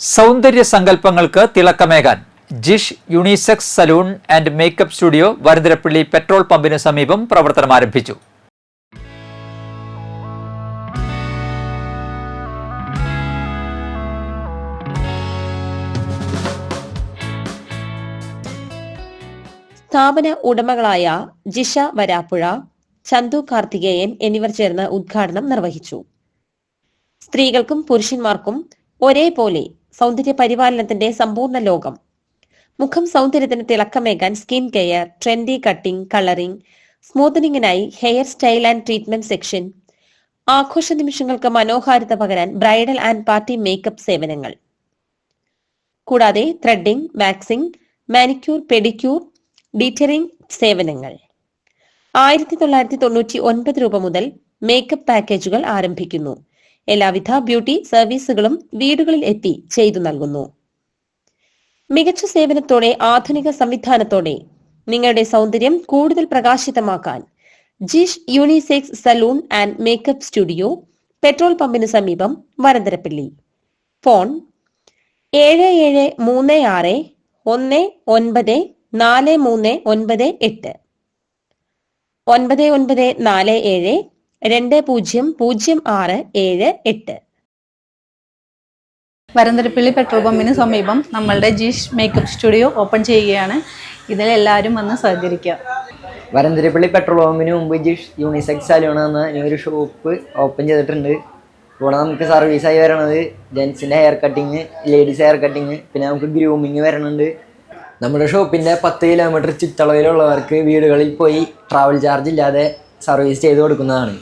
സൗന്ദര്യ സങ്കല്പങ്ങൾക്ക് തിളക്കമേകാൻ Jish unisex salon and makeup studio Varantharappally petrol പമ്പിന് സമീപം പ്രവർത്തനം ആരംഭിച്ചു. സ്ഥാപന ഉടമകളായ ജിഷ വരാപ്പുഴ ചന്തു കാർത്തികേയൻ എന്നിവർ ചേർന്ന് ഉദ്ഘാടനം നിർവഹിച്ചു. സ്ത്രീകൾക്കും പുരുഷന്മാർക്കും ഒരേപോലെ സൗന്ദര്യ പരിപാലനത്തിന്റെ സമ്പൂർണ ലോകം. മുഖം സൗന്ദര്യത്തിന് തിളക്കമേകാൻ skin care trendy cutting colouring സ്മൂത്തനിങ്ങിനായി hair style and treatment section ആഘോഷ നിമിഷങ്ങൾക്ക് മനോഹാരിത പകരാൻ ബ്രൈഡൽ ആൻഡ് പാർട്ടി മേക്കപ്പ് സേവനങ്ങൾ. കൂടാതെ ത്രെഡിംഗ് വാക്സിംഗ് മാനിക്യൂർ പെഡിക്യൂർ ഡീറ്ററിംഗ് സേവനങ്ങൾ. ആയിരത്തി തൊള്ളായിരത്തി തൊണ്ണൂറ്റി ഒൻപത് രൂപ മുതൽ മേക്കപ്പ് പാക്കേജുകൾ ആരംഭിക്കുന്നു. എല്ലാവിധ ബ്യൂട്ടി സർവീസുകളും വീടുകളിൽ എത്തി ചെയ്തു നൽകുന്നു. മികച്ച സേവനത്തോടെ ആധുനിക സംവിധാനത്തോടെ നിങ്ങളുടെ സൗന്ദര്യം കൂടുതൽ പ്രകാശിതമാക്കാൻ Jish unisex salon and makeup studio petrol പമ്പിന് സമീപം വരന്തരപ്പള്ളി ഫോൺ ഏഴ് ഏഴ് മൂന്ന് ആറ് ഒന്ന് ഒൻപത് നാല് മൂന്ന് ഒൻപത് എട്ട്. ഒൻപത് ഒൻപത് നാല് ഏഴ് രണ്ട് പൂജ്യം പൂജ്യം ആറ് ഏഴ് എട്ട്. വരന്തരപ്പള്ളി പെട്രോൾ പമ്പിന് സമീപം നമ്മളുടെ ജീഷ് മേക്കപ്പ് സ്റ്റുഡിയോ ഓപ്പൺ ചെയ്യുകയാണ്. ഇതിൽ എല്ലാവരും വന്ന് സഹകരിക്കുക. വരന്തരപ്പള്ളി പെട്രോൾ പമ്പിന് മുമ്പ് ജിഷ് യൂണിസെക്സ് സലൂൺ എന്ന ഒരു ഷോപ്പ് ഓപ്പൺ ചെയ്തിട്ടുണ്ട്. ഇവിടെ നമുക്ക് സർവീസായി വരണത് ജെൻസിന്റെ hair cutting ladies hair cutting പിന്നെ നമുക്ക് ഗ്രൂമിങ് വരണുണ്ട്. നമ്മുടെ ഷോപ്പിന്റെ പത്ത് കിലോമീറ്റർ ചുറ്റളവിലുള്ളവർക്ക് വീടുകളിൽ പോയി ട്രാവൽ ചാർജ് ഇല്ലാതെ സർവീസ് ചെയ്ത് കൊടുക്കുന്നതാണ്.